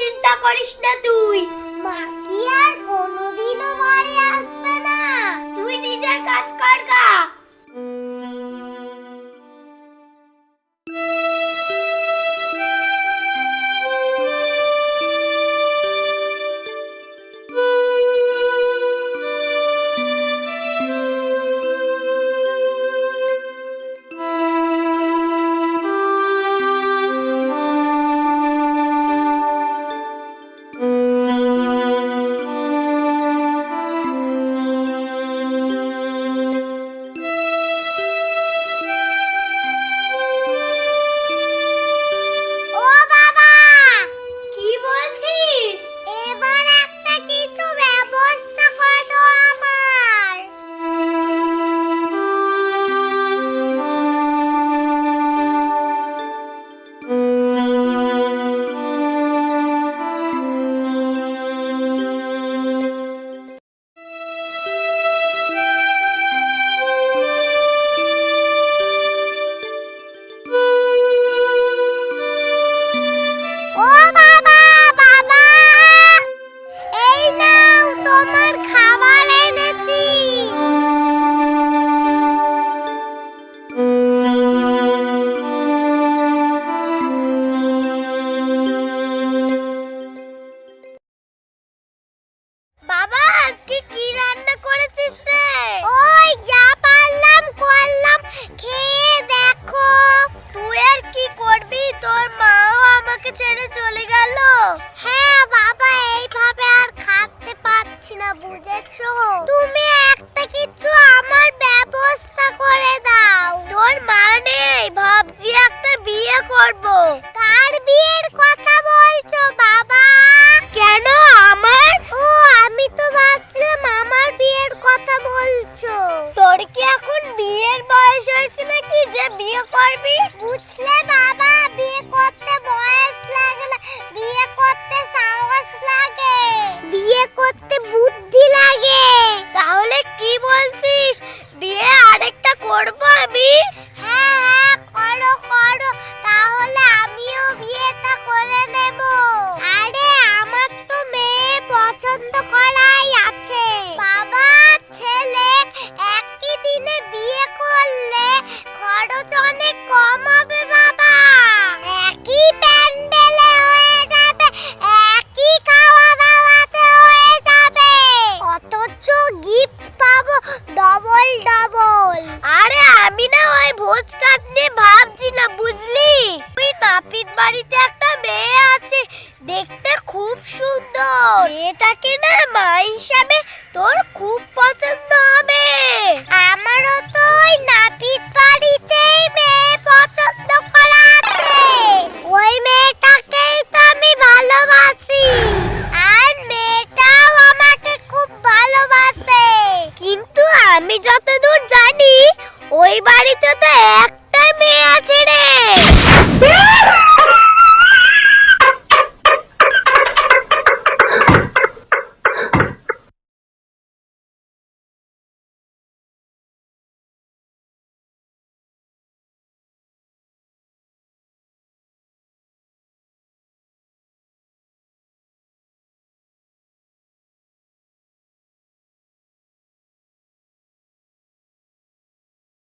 চিন্তা করিস না তুই। মাকি আর কোনোদিনও মারে আসবে না। তুই নিজের কাজ কর গা। আমি ভাবছি না, বুঝলি? ওই নাপিত বাড়িতে একটা মেয়ে আছে, দেখতে খুব সুন্দর। মেয়েটাকে না মা হিসাবে তোর খুব পছন্দ হবে।